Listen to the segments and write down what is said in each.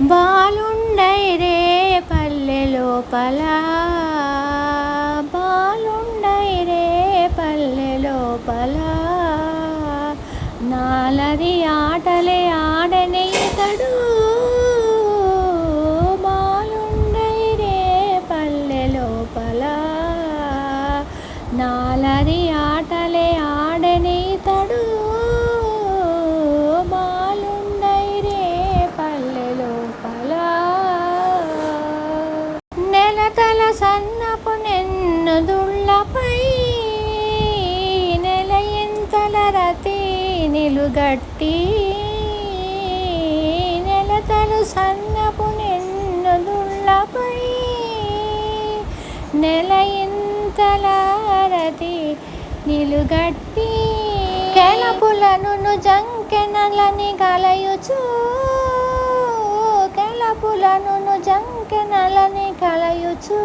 బాలుండై రే పల్లె లోపల. తల సన్నపు నెన్నుదుళ్ళపై నెలయింతల రతి నిలుగట్టి నెలతలు సన్నపు నెన్నుదుళ్ళపై నెలయింతల రతి నిలుగట్టి కెలపులను జంకెనలని కలయుచు కెలపులను జంకెనలని కలయుచు.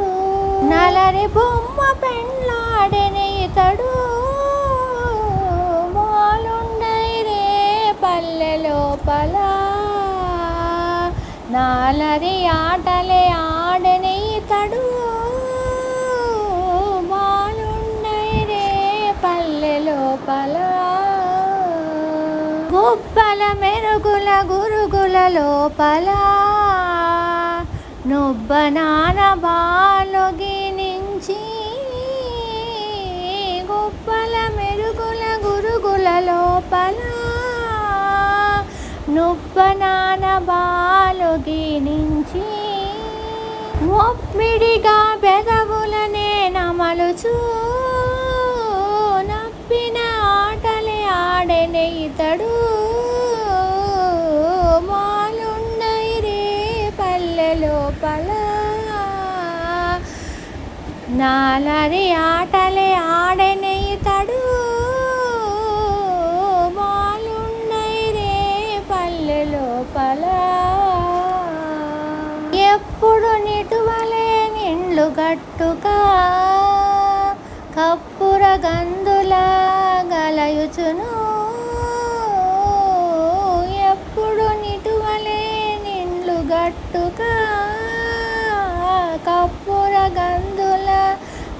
నలరి బొమ్మ పెళ్ళాడని ఇతడు. మాలుండై రే పల్లె లోపల. నాలరి ఆటలే ఆడని ఇతడు. మాలుండై రే పల్లె లోపల. గుబ్బల మెరుగుల గురుగుల లోపల. నుబ్బనాన బాలొగి నుంచి గొప్పల మెరుగుల గురుగుల లోపల నుబ్బనాన బాలొగి నుంచి ఒప్పిడిగా పెదవులనే నమలుచూ లోపల. నాలరి ఆటలే ఆడనేతడు ఇతడు రే పల్లె లోపల. ఎప్పుడు నిటువలే నిండ్లు గట్టుగా కప్పుర గందుల గలయుచును. ఎప్పుడు నిటువలే నిండ్లు గట్టుగా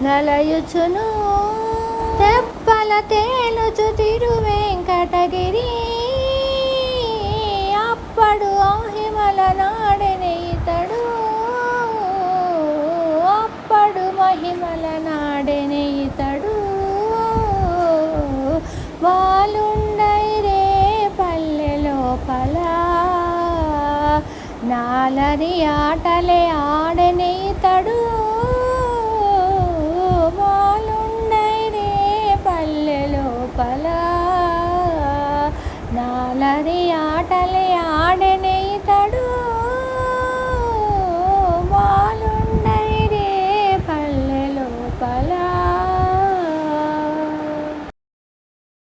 నలయుచును. తెప్పల తేలుచు తిరు వెంకటగిరి అప్పడు ఆహిమల నాడెని ఇతడు. అప్పడు మహిమల నాడెని ఇతడు. వాలుండై రే పల్లె లోపల. నాలరి ఆటలే ఆడని ఇతడు. ఆది ఆటలే ఆడనే ఇతడు.